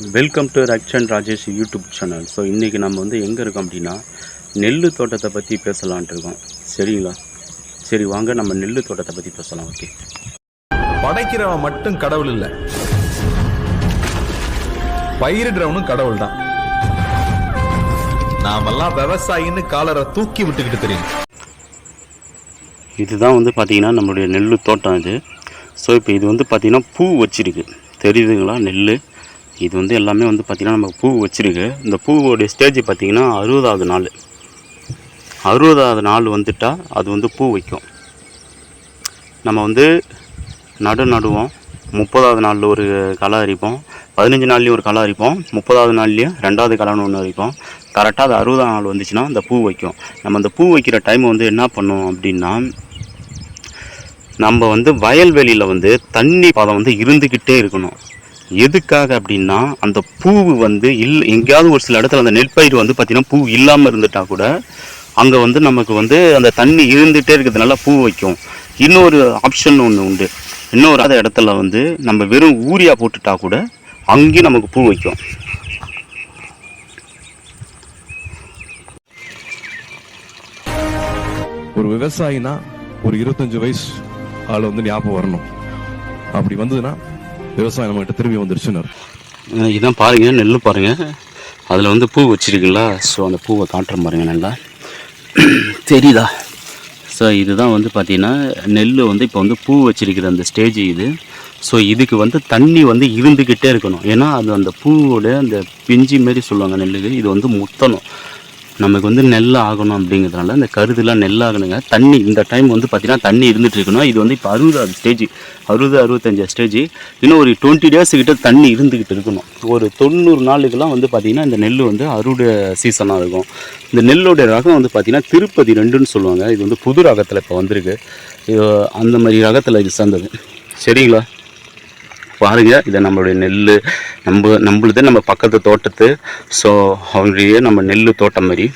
Welcome to Rakshan Rajesh YouTube channel so இன்றைக்கி நம்ம வந்து எங்கே இருக்கோம் அப்படின்னா நெல் தோட்டத்தை பற்றி பேசலான்ட்டு இருக்கோம். சரிங்களா? சரி வாங்க நம்ம நெல் தோட்டத்தை பற்றி பேசலாம் ஓகே. படைக்கிறவன் மட்டும் கடவுள் இல்ல. பயிரிடுறவனும் கடவுள் தான். நாமெல்லாம் விவசாயின்னு காலரை தூக்கி விட்டுக்கிட்டு தெரியும். இதுதான் வந்து பார்த்திங்கன்னா நம்மளுடைய நெல் தோட்டம் இது. ஸோ இப்போ இது வந்து பார்த்திங்கன்னா பூ வச்சிருக்கு. தெரியுதுங்களா? நெல் இது வந்து எல்லாமே வந்து பார்த்திங்கன்னா நம்ம பூ வச்சுருக்கு. இந்த பூவோடைய ஸ்டேஜ் பார்த்திங்கன்னா அறுபதாவது நாள். அறுபதாவது நாள் வந்துட்டால் அது வந்து பூ வைக்கும். நம்ம வந்து நடு நடுவோம். முப்பதாவது நாளில் ஒரு களை அரிப்போம். பதினஞ்சு நாள்லேயும் ஒரு களை அரிப்போம். முப்பதாவது நாள்லேயும் ரெண்டாவது களைன்னு ஒன்று அரிப்போம். கரெக்டாக அது அறுபதாம் நாள் வந்துச்சுன்னா அந்த பூ வைக்கும். நம்ம அந்த பூ வைக்கிற டைம் வந்து என்ன பண்ணுவோம் அப்படின்னா நம்ம வந்து வயல்வெளியில் வந்து தண்ணி பதம் வந்து இருந்துக்கிட்டே இருக்கணும். எதுக்காக அப்படின்னா அந்த பூ வந்து இல் எங்கேயாவது ஒரு சில இடத்துல அந்த நெற்பயிர் வந்து பார்த்திங்கன்னா பூ இல்லாமல் இருந்துட்டா கூட அங்கே வந்து நமக்கு வந்து அந்த தண்ணி இருந்துகிட்டே இருக்கிறதுனால பூ வைக்கும். இன்னொரு ஆப்ஷன் ஒன்று உண்டு. இன்னொரு அந்த இடத்துல வந்து நம்ம வெறும் ஊரியா போட்டுட்டா கூட அங்கேயும் நமக்கு பூ வைக்கும். ஒரு விவசாயினா ஒரு இருபத்தஞ்சு வயசு ஆள் வந்து ஞாபகம் வரணும். அப்படி வந்ததுன்னா விவசாயம் நம்மகிட்ட திரும்பி வந்துருச்சுன்னு இதான் பாருங்கள் நெல் பாருங்கள் அதில் வந்து பூ வச்சுருக்குங்களா ஸோ அந்த பூவை காட்டுறேன் பாருங்க நல்லா. தெரியுதா? ஸோ இதுதான் வந்து பார்த்திங்கன்னா நெல் வந்து இப்போ வந்து பூ வச்சிருக்கிற அந்த ஸ்டேஜ் இது. ஸோ இதுக்கு வந்து தண்ணி வந்து இருந்துக்கிட்டே இருக்கணும். ஏன்னா அது அந்த பூவோட அந்த பிஞ்சி மாரி சொல்லுவாங்க நெல்லுக்கு இது வந்து முத்தணும். நமக்கு வந்து நெல் ஆகணும் அப்படிங்கிறதுனால இந்த கருதுலாம் நெல் ஆகணுங்க தண்ணி இந்த டைம் வந்து பார்த்திங்கன்னா தண்ணி இருந்துட்டு இருக்கணும் இது வந்து இப்போ அறுபதாவது ஸ்டேஜ் அறுபது அறுபத்தஞ்சு ஸ்டேஜ் இன்னும் ஒரு டுவெண்ட்டி டேஸ் கிட்ட தண்ணி இருந்துக்கிட்டு இருக்கணும். ஒரு தொண்ணூறு நாளுக்கெல்லாம் வந்து பார்த்திங்கன்னா இந்த நெல் வந்து அறுவடை சீசனாக இருக்கும். இந்த நெல்லோடைய ரகம் வந்து பார்த்திங்கன்னா திருப்பதி ரெண்டுன்னு சொல்லுவாங்க. இது வந்து புது ரகத்தில் இப்போ வந்திருக்கு. அந்த மாதிரி ரகத்தில் இது சேர்ந்தது. சரிங்களா? பாருங்கள் இதை நம்மளுடைய நெல் நம்ம நம்மளுது நம்ம பக்கத்து தோட்டத்து ஸோ அவங்களுடைய நம்ம நெல் தோட்டம் மாதிரி.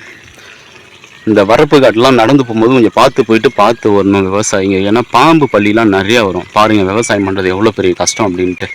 இந்த வரப்பு காட்டெலாம் நடந்து போகும்போது கொஞ்சம் பார்த்து போயிட்டு பார்த்து வரணும் விவசாயிங்க. ஏன்னா பாம்பு பள்ளிலாம் நிறையா வரும். பாருங்கள் விவசாயம் பண்ணுறது எவ்வளோ பெரிய கஷ்டம் அப்படின்ட்டு.